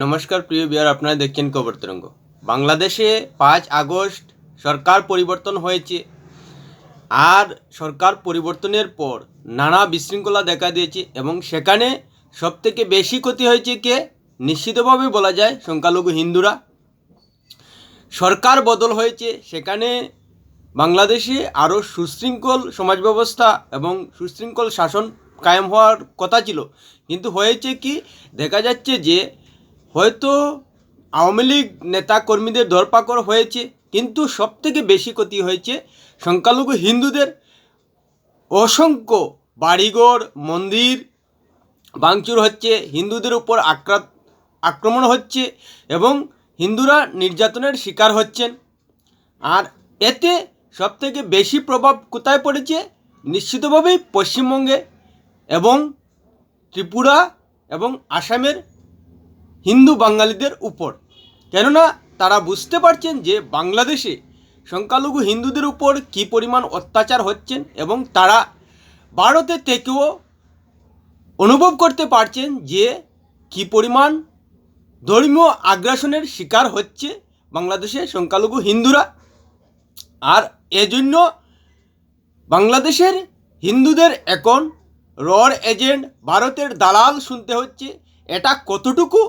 নমস্কার, প্রিয় বিয়ার, আপনারা দেখছেন খবর তরঙ্গ। বাংলাদেশে পাঁচ আগস্ট সরকার পরিবর্তন হয়েছে। আর সরকার পরিবর্তনের পর নানা বিশৃঙ্খলা দেখা দিয়েছে এবং সেখানে সবথেকে বেশি ক্ষতি হয়েছে কে? নিশ্চিতভাবে বলা যায় সংখ্যালঘু হিন্দুরা। সরকার বদল হয়েছে, সেখানে বাংলাদেশে আরও সুশৃঙ্খল সমাজ ব্যবস্থা এবং সুশৃঙ্খল শাসন কায়েম হওয়ার কথা ছিল। কিন্তু হয়েছে কি? দেখা যাচ্ছে যে হয়তো আওয়ামী লীগ নেতা কর্মীদের ধরপাকড় হয়েছে, কিন্তু সবথেকে বেশি ক্ষতি হয়েছে সংখ্যালঘু হিন্দুদের। অসংখ্য বাড়িঘর, মন্দির ভাঙচুর হচ্ছে, হিন্দুদের উপর আক্রাত, আক্রমণ হচ্ছে এবং হিন্দুরা নির্যাতনের শিকার হচ্ছেন। আর এতে সবথেকে বেশি প্রভাব কোথায় পড়েছে? নিশ্চিতভাবেই পশ্চিমবঙ্গে এবং ত্রিপুরা এবং আসামের হিন্দু বাঙালিদের উপর। কেননা তারা বুঝতে পারছেন যে বাংলাদেশে সংখ্যালঘু হিন্দুদের উপর কী পরিমাণ অত্যাচার হচ্ছেন এবং তারা ভারতে থেকেও অনুভব করতে পারছেন যে কী পরিমাণ ধর্মীয় আগ্রাসনের শিকার হচ্ছে বাংলাদেশে সংখ্যালঘু হিন্দুরা। আর এজন্য বাংলাদেশের হিন্দুদের এখন রর এজেন্ট ভারতের দালাল শুনতে হচ্ছে। এটা কতটুকু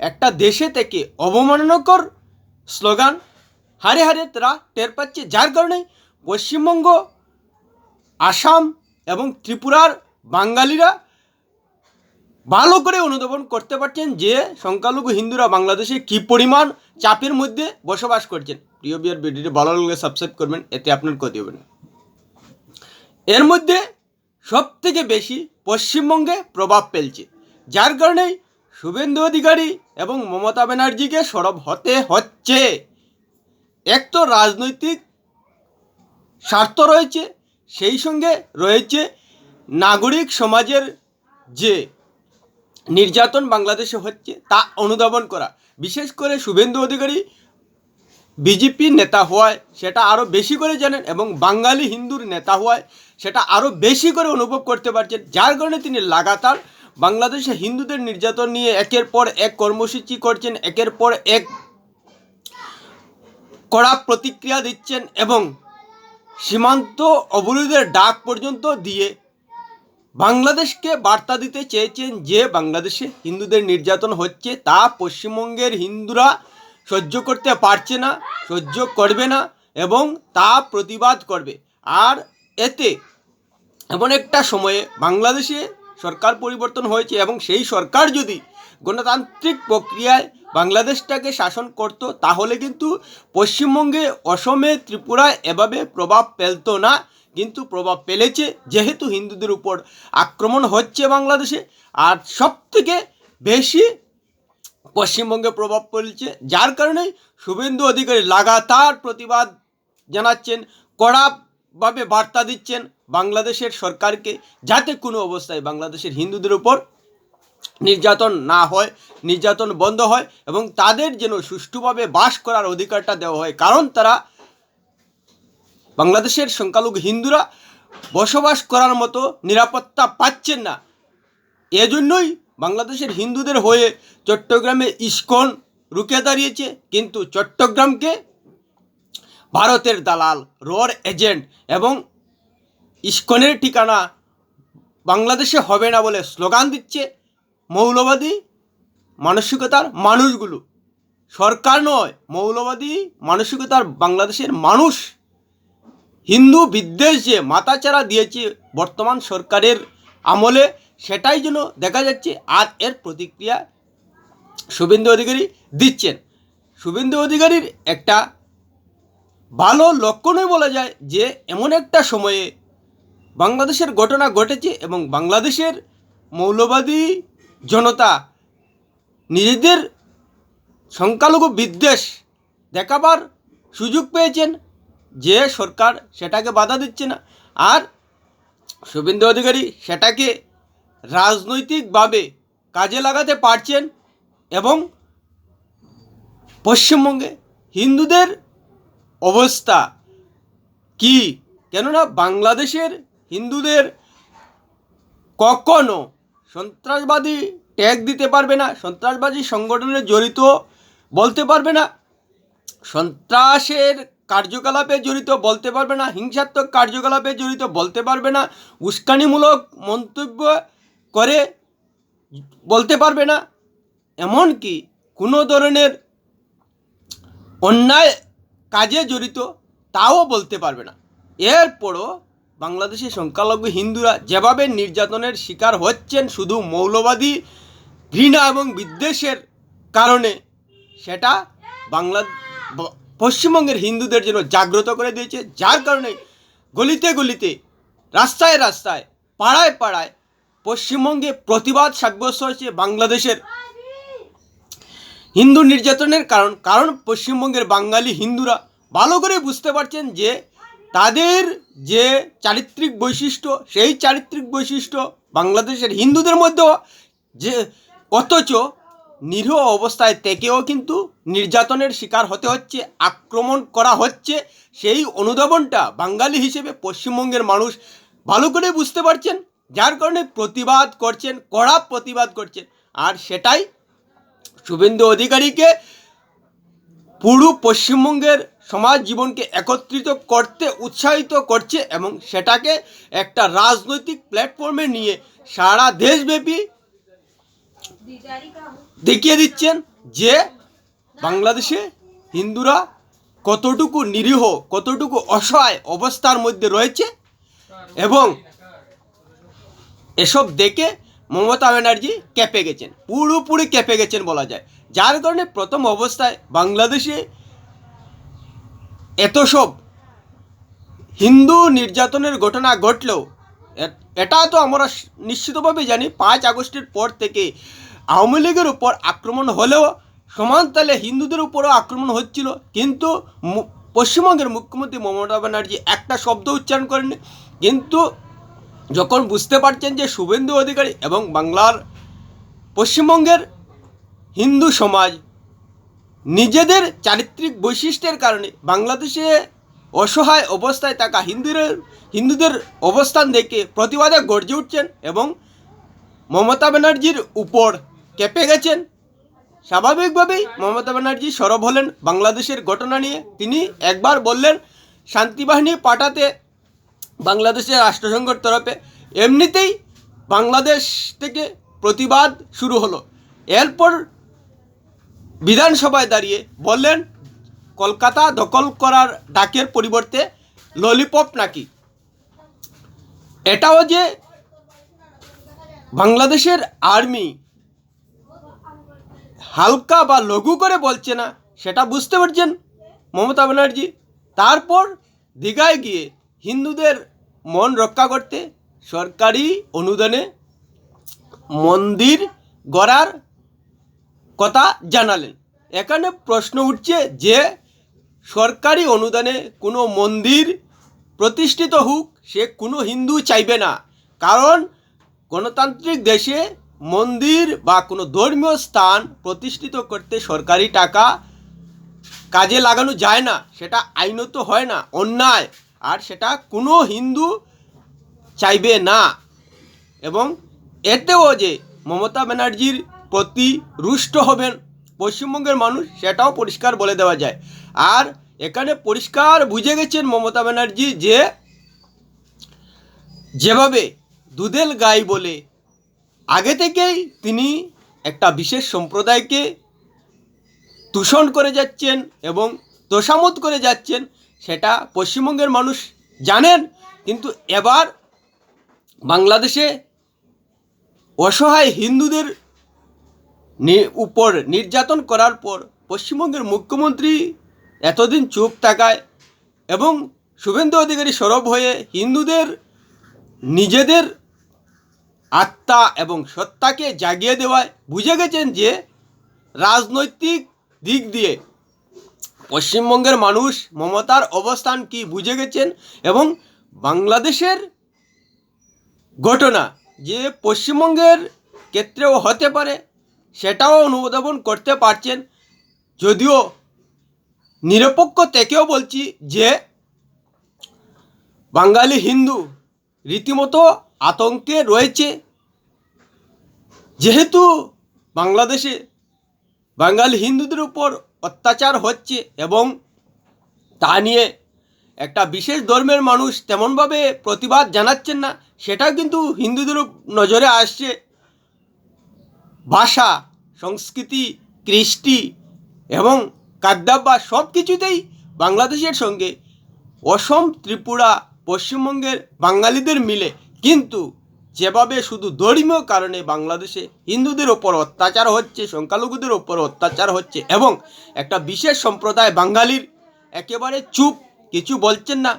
একটা দেশে থেকে অবমাননাকর স্লোগান, হারে হারে তারা টের পাচ্ছে। যার কারণে পশ্চিমবঙ্গ, আসাম এবং ত্রিপুরার বাঙালিরা ভালো করে অনুধাবন করতে পারছেন যে সংখ্যালঘু হিন্দুরা বাংলাদেশে কী পরিমাণ চাপের মধ্যে বসবাস করছেন। প্রিয় বিয়ার ভিডিওটি ভালো লাগলে সাবস্ক্রাইব করবেন, এতে আপনার ক্ষতি হবে না। এর মধ্যে সব থেকে বেশি পশ্চিমবঙ্গে প্রভাব ফেলছে। যার কারণে শুভেন্দু অধিকারী এবং মমতা ব্যানার্জিকে সরব হতে হচ্ছে। এক তো রাজনৈতিক স্বার্থ রয়েছে, সেই সঙ্গে রয়েছে নাগরিক সমাজের যে নির্যাতন বাংলাদেশে হচ্ছে, তা অনুধাবন করা। বিশেষ করে শুভেন্দু অধিকারী বিজেপির নেতা হওয়ায় সেটা আরও বেশি করে জানেন এবং বাঙালি হিন্দুর নেতা হওয়ায় সেটা আরও বেশি করে অনুভব করতে পারছেন, যার কারণে তিনি লাগাতার বাংলাদেশে হিন্দুদের নির্যাতন নিয়ে একের পর এক কর্মসূচি করছেন, একের পর এক কড়া প্রতিক্রিয়া দিচ্ছেন এবং সীমান্ত অবরোধের ডাক পর্যন্ত দিয়ে বাংলাদেশকে বার্তা দিতে চেয়েছেন যে বাংলাদেশে হিন্দুদের নির্যাতন হচ্ছে, তা পশ্চিমবঙ্গের হিন্দুরা সহ্য করতে পারছে না, সহ্য করবে না এবং তা প্রতিবাদ করবে। আর এতে এমন একটা সময়ে বাংলাদেশে সরকার পরিবর্তন হয়েছে এবং সেই সরকার যদি গণতান্ত্রিক প্রক্রিয়ায় বাংলাদেশটাকে শাসন করত, তাহলে কিন্তু পশ্চিমবঙ্গে অসমে ত্রিপুরায় এভাবে প্রভাব ফেলতো না। কিন্তু প্রভাব ফেলেছে যেহেতু হিন্দুদের উপর আক্রমণ হচ্ছে বাংলাদেশে। আর সব থেকে বেশি পশ্চিমবঙ্গে প্রভাব ফেলছে, যার কারণে শুভেন্দু অধিকারী লাগাতার প্রতিবাদ জানাচ্ছেন কড়াভাবে বার্তা দিচ্ছেন বাংলাদেশের সরকারকে যাতে কোনো অবস্থায় বাংলাদেশের হিন্দুদের উপর নির্যাতন না হয়, নির্যাতন বন্ধ হয় এবং তাদের যেন সুষ্ঠুভাবে বাস করার অধিকারটা দেওয়া হয়। কারণ তারা বাংলাদেশের সংখ্যালঘু হিন্দুরা বসবাস করার মতো নিরাপত্তা পাচ্ছেন না। এজন্যই বাংলাদেশের হিন্দুদের হয়ে চট্টগ্রামে ইস্কন রুখে দাঁড়িয়েছে, কিন্তু চট্টগ্রামকে ভারতের দালাল, রর এজেন্ট এবং ইস্কনের ঠিকানা বাংলাদেশে হবে না বলে স্লোগান দিচ্ছে মৌলবাদী মানসিকতার মানুষগুলো। সরকার নয়, মৌলবাদী মানসিকতার বাংলাদেশের মানুষ। হিন্দু বিদ্বেষ যে মাথাচাড়া দিয়েছে বর্তমান সরকারের আমলে, সেটাই যেন দেখা যাচ্ছে, আর এর প্রতিক্রিয়া শুভেন্দু অধিকারী দিচ্ছেন। শুভেন্দু অধিকারীর একটা ভালো লক্ষণই বলা যায় যে, এমন একটা সময়ে বাংলাদেশের ঘটনা ঘটেছে এবং বাংলাদেশের মৌলবাদী জনতা নিজেদের সংখ্যালঘু বিদ্বেষ দেখাবার সুযোগ পেয়েছেন। যে সরকার সেটাকে বাধা দিচ্ছে না। আর শুভেন্দু অধিকারী সেটাকে রাজনৈতিকভাবে কাজে লাগাতে পারছেন এবং পশ্চিমবঙ্গে হিন্দুদের অবস্থা কি? কেননা বাংলাদেশের হিন্দুদের কখনো সন্ত্রাসবাদী ট্যাগ দিতে পারবে না, সন্ত্রাসবাদী সংগঠনে জড়িত বলতে পারবে না, সন্ত্রাসের কার্যকলাপে জড়িত বলতে পারবে না, হিংসাত্মক কার্যকলাপে জড়িত বলতে পারবে না, উস্কানিমূলক মন্তব্য করে বলতে পারবে না। এমনকি কোনো ধরনের অন্যায় কাজে জড়িত তাও বলতে পারবে না। এরপরও বাংলাদেশের সংখ্যালঘু হিন্দুরা যেভাবে নির্যাতনের শিকার হচ্ছেন, শুধু মৌলবাদী ঘৃণা এবং বিদ্বেষের কারণে, সেটা বাংলা পশ্চিমবঙ্গের হিন্দুদের জন্য জাগ্রত করে দিয়েছে, যার কারণে গলিতে গলিতে, রাস্তায় রাস্তায়, পাড়ায় পাড়ায় পশ্চিমবঙ্গে প্রতিবাদ সাব্যস্ত হয়েছে বাংলাদেশের হিন্দু নির্যাতনের কারণ কারণ পশ্চিমবঙ্গের বাঙালি হিন্দুরা ভালো করে বুঝতে পারছেন যে তাদের যে চারিত্রিক বৈশিষ্ট্য, সেই চারিত্রিক বৈশিষ্ট্য বাংলাদেশের হিন্দুদের মধ্যেও যে, অথচ নিরীহ অবস্থায় থেকেও কিন্তু নির্যাতনের শিকার হতে হচ্ছে, আক্রমণ করা হচ্ছে। সেই অনুধাবনটা বাঙালি হিসেবে পশ্চিমবঙ্গের মানুষ ভালো করে বুঝতে পারছেন, যার কারণে প্রতিবাদ করছেন, কড়া প্রতিবাদ করছেন। আর সেটাই শুভেন্দু অধিকারীকে পুরো পশ্চিমবঙ্গের সমাজ জীবনকে একত্রিত করতে উৎসাহিত করছে এবং সেটাকে একটা রাজনৈতিক প্ল্যাটফর্মে নিয়ে সারা দেশব্যাপী দেখিয়ে দিচ্ছেন যে বাংলাদেশে হিন্দুরা কতটুকু নিরীহ, কতটুকু অসহায় অবস্থার মধ্যে রয়েছে এবং এসব দেখে মমতা ব্যানার্জি কেঁপে গেছেন, পুরোপুরি কেঁপে গেছেন বলা যায়। যার কারণে প্রথম অবস্থায় বাংলাদেশে এত সব হিন্দু নির্যাতনের ঘটনা ঘটলেও এটা তো আমরা নিশ্চিতভাবে জানি, পাঁচ আগস্টের পর থেকে আওয়ামী লীগের উপর আক্রমণ হলেও সমান তালে হিন্দুদের উপরও আক্রমণ হচ্ছিল। কিন্তু পশ্চিমবঙ্গের মুখ্যমন্ত্রী মমতা ব্যানার্জি একটা শব্দ উচ্চারণ করেনি কিন্তু যখন বুঝতে পারছেন যে শুভেন্দু অধিকারী এবং বাংলার পশ্চিমবঙ্গের হিন্দু সমাজ নিজেদের চারিত্রিক বৈশিষ্ট্যের কারণে বাংলাদেশে অসহায় অবস্থায় থাকা হিন্দুদের হিন্দুদের অবস্থান দেখে প্রতিবাদে গর্জে উঠছেন এবং মমতা ব্যানার্জির উপর কেঁপে গেছেন। স্বাভাবিকভাবেই মমতা ব্যানার্জি সরব হলেন বাংলাদেশের ঘটনা নিয়ে। তিনি একবার বললেন শান্তিবাহিনী পাঠাতে বাংলাদেশের রাষ্ট্রসংঘের তরফে এমনিতেই বাংলাদেশ থেকে প্রতিবাদ শুরু হলো। এরপর বিধানসভায় দাঁড়িয়ে বললেন, কলকাতা দখল করার ডাকের পরিবর্তে ললিপপ নাকি? এটাও যে বাংলাদেশের আর্মি হালকা বা লঘু করে বলছে না, সেটা বুঝতে পারছেন মমতা ব্যানার্জি। তারপর দীঘায় গিয়ে হিন্দুদের মন রক্ষা করতে সরকারি অনুদানে মন্দির গড়ার কথা জানালেন। এখানে প্রশ্ন উঠছে যে, সরকারি অনুদানে কোনো মন্দির প্রতিষ্ঠিত হোক, সে কোনো হিন্দু চাইবে না। কারণ গণতান্ত্রিক দেশে মন্দির বা কোনো ধর্মীয় স্থান প্রতিষ্ঠিত করতে সরকারি টাকা কাজে লাগানো যায় না, সেটা আইনত হয় না, অন্যায়। আর সেটা কোনো হিন্দু চাইবে না। এবং এতেও যে মমতা ব্যানার্জির প্রতি রুষ্ট হবেন পশ্চিমবঙ্গের মানুষ, সেটাও পরিষ্কার বলে দেওয়া যায়। আর এখানে পরিষ্কার বুঝে গেছেন মমতা ব্যানার্জি যে যেভাবে দুধেল গাই বলে আগে থেকেই তিনি একটা বিশেষ সম্প্রদায়কে দূষণ করে যাচ্ছেন এবং তোষামত করে যাচ্ছেন সেটা পশ্চিমবঙ্গের মানুষ জানেন, কিন্তু এবার বাংলাদেশে অসহায় হিন্দুদের উপর নির্যাতন করার পর পশ্চিমবঙ্গের মুখ্যমন্ত্রী এতদিন চুপ থাকায় এবং শুভেন্দু অধিকারী সরব হয়ে হিন্দুদের নিজেদের আত্মা এবং সত্তাকে জাগিয়ে দেওয়ায় বুঝে গেছেন যে রাজনৈতিক দিক দিয়ে পশ্চিমবঙ্গের মানুষ মমতার অবস্থান কি বুঝে গেছেন? এবং বাংলাদেশের ঘটনা যে পশ্চিমবঙ্গের ক্ষেত্রেও হতে পারে, সেটাও অনুধাবন করতে পারছেন। যদিও নিরপেক্ষ থেকেও বলছি যে বাঙালি হিন্দু রীতিমতো আতঙ্কে রয়েছে। যেহেতু বাংলাদেশে বাঙালি হিন্দুদের উপর অত্যাচার হচ্ছে এবং তা নিয়ে একটা বিশেষ ধর্মের মানুষ তেমনভাবে প্রতিবাদ জানাচ্ছেন না, সেটাও কিন্তু হিন্দুদের নজরে আসছে। ভাষা, সংস্কৃতি, কৃষ্টি এবং খাদ্যাভ্যাস সব কিছুতেই বাংলাদেশের সঙ্গে অসম, ত্রিপুরা, পশ্চিমবঙ্গের বাঙালিদের মিলে। কিন্তু যেভাবে শুধু ধর্মীয় কারণে বাংলাদেশে হিন্দুদের ওপর অত্যাচার হচ্ছে, সংখ্যালঘুদের ওপর অত্যাচার হচ্ছে এবং একটা বিশেষ সম্প্রদায় বাঙালির একেবারে চুপ, কিছু বলছেন না,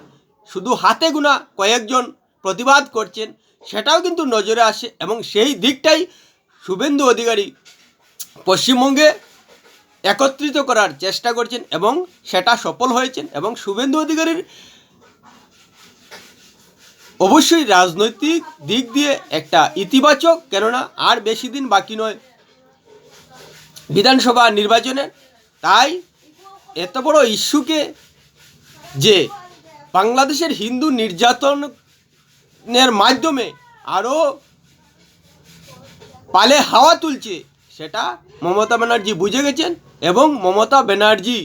শুধু হাতে গোনা কয়েকজন প্রতিবাদ করছেন, সেটাও কিন্তু নজরে আসে এবং সেই দিকটাই শুভেন্দু অধিকারী পশ্চিমবঙ্গে একত্রিত করার চেষ্টা করছেন এবং সেটা সফল হয়েছেন এবং শুভেন্দু অধিকারীর অবশ্যই রাজনৈতিক দিক দিয়ে একটা ইতিবাচক, কেননা আর বেশি দিন বাকি নয় বিধানসভা নির্বাচনে। তাই এত বড় ইস্যুকে যে বাংলাদেশের হিন্দু নির্যাতনের মাধ্যমে আরও পালে হাওয়া তুলছে, সেটা মমতা ব্যানার্জি বুঝে গেছেন এবং মমতা ব্যানার্জি,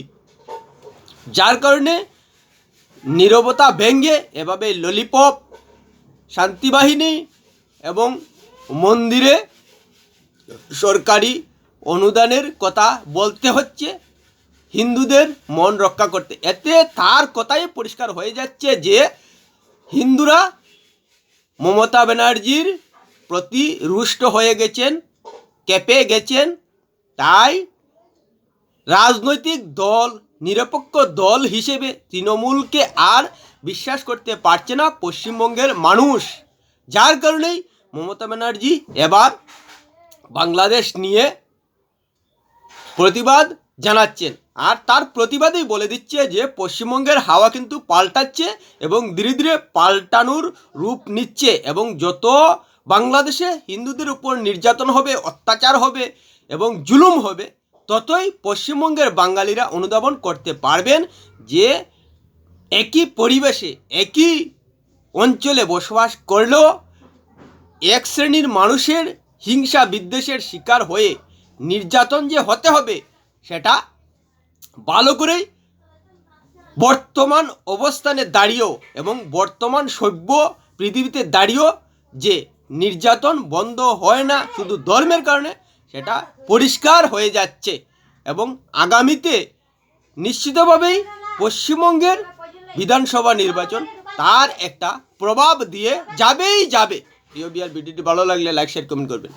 যার কারণে নীরবতা ভেঙ্গে এভাবে ললিপপ শান্তিবাহিনী এবং মন্দিরে সরকারি অনুদানের কথা বলতে হচ্ছে। হিন্দুদের মন রক্ষা করতে। এতে তার কথাই পরিষ্কার হয়ে যাচ্ছে যে হিন্দুরা মমতা ব্যানার্জির প্রতি রুষ্ট হয়ে গেছেন, কেঁপে গেছেন। তাই রাজনৈতিক দল, নিরপেক্ষ দল হিসেবে তৃণমূলকে আর বিশ্বাস করতে পারছে না পশ্চিমবঙ্গের মানুষ। যার কারণেই মমতা ব্যানার্জি এবার বাংলাদেশ নিয়ে প্রতিবাদ জানাচ্ছেন। আর তার প্রতিবাদেই বলে দিচ্ছে যে, পশ্চিমবঙ্গের হাওয়া কিন্তু পাল্টাচ্ছে এবং ধীরে ধীরে পাল্টানোর রূপ নিচ্ছে এবং যত বাংলাদেশে হিন্দুদের উপর নির্যাতন হবে, অত্যাচার হবে এবং জুলুম হবে, ততই পশ্চিমবঙ্গের বাঙালিরা অনুধাবন করতে পারবেন যে একই পরিবেশে, একই অঞ্চলে বসবাস করলেও এক শ্রেণির মানুষের হিংসা বিদ্বেষের শিকার হয়ে নির্যাতন যে হতে হবে, সেটা ভালো করেই বর্তমান অবস্থানে দাঁড়িয়েও এবং বর্তমান সভ্য পৃথিবীতে দাঁড়িয়েও যে নির্যাতন বন্ধ হয় না শুধু ধর্মের কারণে, সেটা পরিষ্কার হয়ে যাচ্ছে এবং আগামীতে নিশ্চিতভাবেই পশ্চিমবঙ্গের বিধানসভা নির্বাচন, তার একটা প্রভাব দিয়ে যাবেই যাবে। প্রিয় বিআর ভিডিওটি ভালো লাগলে লাইক শেয়ার কমেন্ট করবেন।